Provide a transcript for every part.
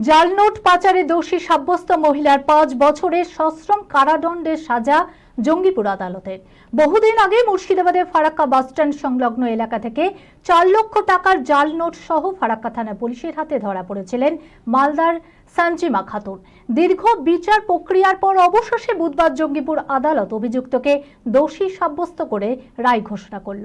জাল নোট পাচারে দোষী সাব্যস্ত মহিলার পাঁচ বছরের সশ্রম কারাদণ্ডের সাজা জঙ্গিপুর আদালতের বহুদিন আগে মুর্শিদাবাদের ফারাক্কা বাসস্ট্যান্ড সংলগ্ন এলাকা থেকে চার লক্ষ টাকার জাল নোট সহ ফারাক্কা থানা পুলিশের হাতে ধরা পড়েছিলেন মালদার সঞ্জিমা খাতুন। দীর্ঘ বিচার প্রক্রিয়ার পর অবশেষে বুধবার জঙ্গিপুর আদালত অভিযুক্তকে দোষী সাব্যস্ত করে রায় ঘোষণা করল।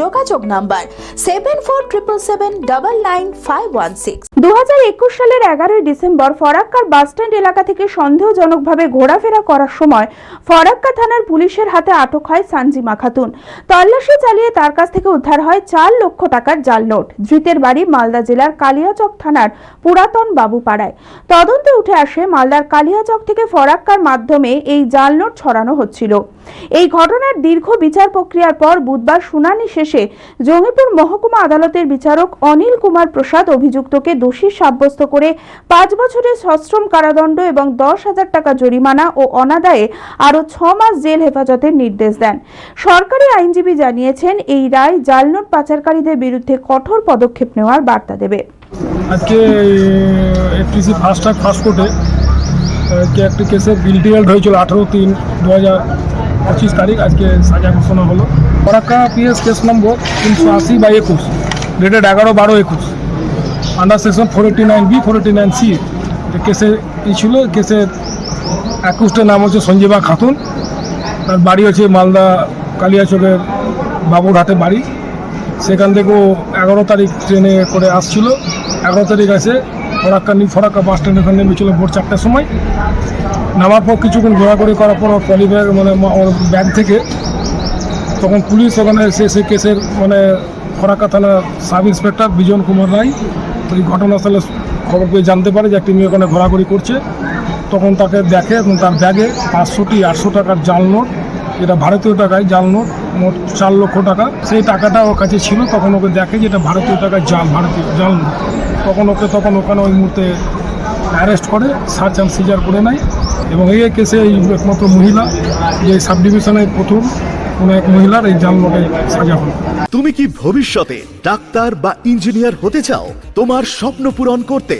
যোগাযোগ number seven four triple seven double nine five one six দু হাজার একুশ সালের এগারোই ডিসেম্বর ফরাক্কার বাসস্ট্যান্ড এলাকা থেকে সন্দেহজনকভাবে ঘোরাফেরা করার সময় ফরাক্কা থানার পুলিশের হাতে আটক হয় সানজিমা খাতুন। তল্লাশি চালিয়ে তার কাছ থেকে উদ্ধার হয় চার লক্ষ টাকার জাল নোট। ধৃতের বাড়ি মালদা জেলার কালিয়াচক থানার পুরাতন বাবুপাড়ায়। তদন্তে উঠে আসে মালদার কালিয়াচক থেকে ফরাক্কার মাধ্যমে এই জাল নোট ছড়ানো হচ্ছিল। এই ঘটনার দীর্ঘ বিচার প্রক্রিয়ার পর বুধবার শুনানি শেষে জঙ্গিপুর মহকুমা আদালতের বিচারক অনিল কুমার প্রসাদ অভিযুক্তকে দোষী সাব্যস্ত করে পাঁচ বছরের সশ্রম কারাদণ্ড এবং দশ হাজার টাকা জরিমানা ও অনাদায়ে আরও ছ মাস জেল হেফাজতের নির্দেশ দেন। সরকারি আইনজীবী জানিয়েছেন, এই রায় জালনোট পাচারকারীদের বিরুদ্ধে কঠোর পদক্ষেপ নেওয়ার বার্তা দেবে। আজকে এফটিসি ফার্স্ট ট্র্যাক ফার্স্ট কোর্টে একটি কেসে বিল ডিয়াল্ড হয়েছিল আঠেরো তিন দু হাজার পঁচিশ তারিখ, আজকে সাজা ঘোষণা হলো। ফরাক্কা পিএস কেস নম্বর তিনশো আশি বাই একুশ ডেটেড এগারো বারো একুশ under section four eighty nine B four eighty nine C কেসে ই ছিল, কেসের একুশটার নাম হচ্ছে সঞ্জীবা খাতুন। তার বাড়ি হচ্ছে মালদা কালিয়াচকের বাবুরহাটে বাড়ি। সেখান থেকেও এগারো তারিখ ট্রেনে করে আসছিল। এগারো তারিখ আছে Farakka new Farakka bus stand ওখানে নেমেছিল ভোর চারটার সময়। নামার পর কিছুক্ষণ ঘোরাঘুরি করার পর পলি ব্যাগ মানে ওর ব্যাগ থেকে তখন পুলিশ ওখানে সে কেসের মানে ফরাক্কা থানার সাব ইন্সপেক্টর বিজন কুমার রায় ওই ঘটনাস্থলে খবর পেয়ে জানতে পারে যে একটি মেয়ে ওখানে ঘোরাঘুরি করছে। তখন তাকে দেখে এবং তার ব্যাগে পাঁচশোটি, আটশো টাকার জাল নোট যেটা ভারতীয় টাকায় জাল নোট, মোট চার লক্ষ টাকা। সেই টাকাটা ওর কাছে ছিল, তখন ওকে দেখে যেটা ভারতীয় টাকায় জাল, ভারতীয় জাল নোট। তখন ওকে, তখন ওখানে ওই মুহূর্তে অ্যারেস্ট করে সার্চ অ্যান্ড সিজার করে নেয়। এবং এই কেসে এই একমাত্র মহিলা, যে সাব ডিভিশনের প্রথম, কোনো এক মহিলার এই জাল নোটে সাজা হলো। তুমি কি ভবিষ্যতে ডাক্তার বা ইঞ্জিনিয়ার হতে চাও? তোমার স্বপ্ন পূরণ করতে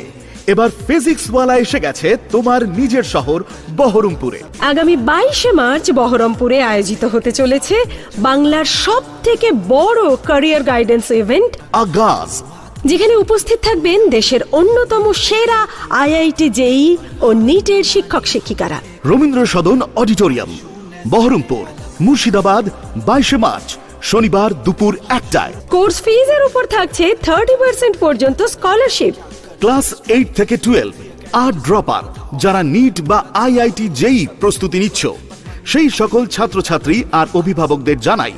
এবার ফিজিক্সওয়ালা এসে গেছে তোমার নিজের শহর বহরমপুরে। আগামী বাইশে মার্চ বহরমপুরে আয়োজিত হতে চলেছে বাংলার সব থেকে বড় ক্যারিয়ার গাইডেন্স ইভেন্ট আগাজ। যেখানে উপস্থিত থাকবেন দেশের অন্যতম সেরা আইআইটি জেই ও নিটের শিক্ষক শিক্ষিকারা। রবীন্দ্র সদন অডিটোরিয়াম বহরমপুর মুর্শিদাবাদ বাইশে মার্চ শনিবার দুপুর একটায়। কোর্স ফিজের উপর থাকছে থার্টি পার্সেন্ট পর্যন্ত স্কলারশিপ ক্লাস এইট থেকে টুয়েলভ, আর ড্রপার যারা নিট বা আইআইটি জেই প্রস্তুতি নিচ্ছ। সেই সকল ছাত্রছাত্রী আর অভিভাবকদের জানাই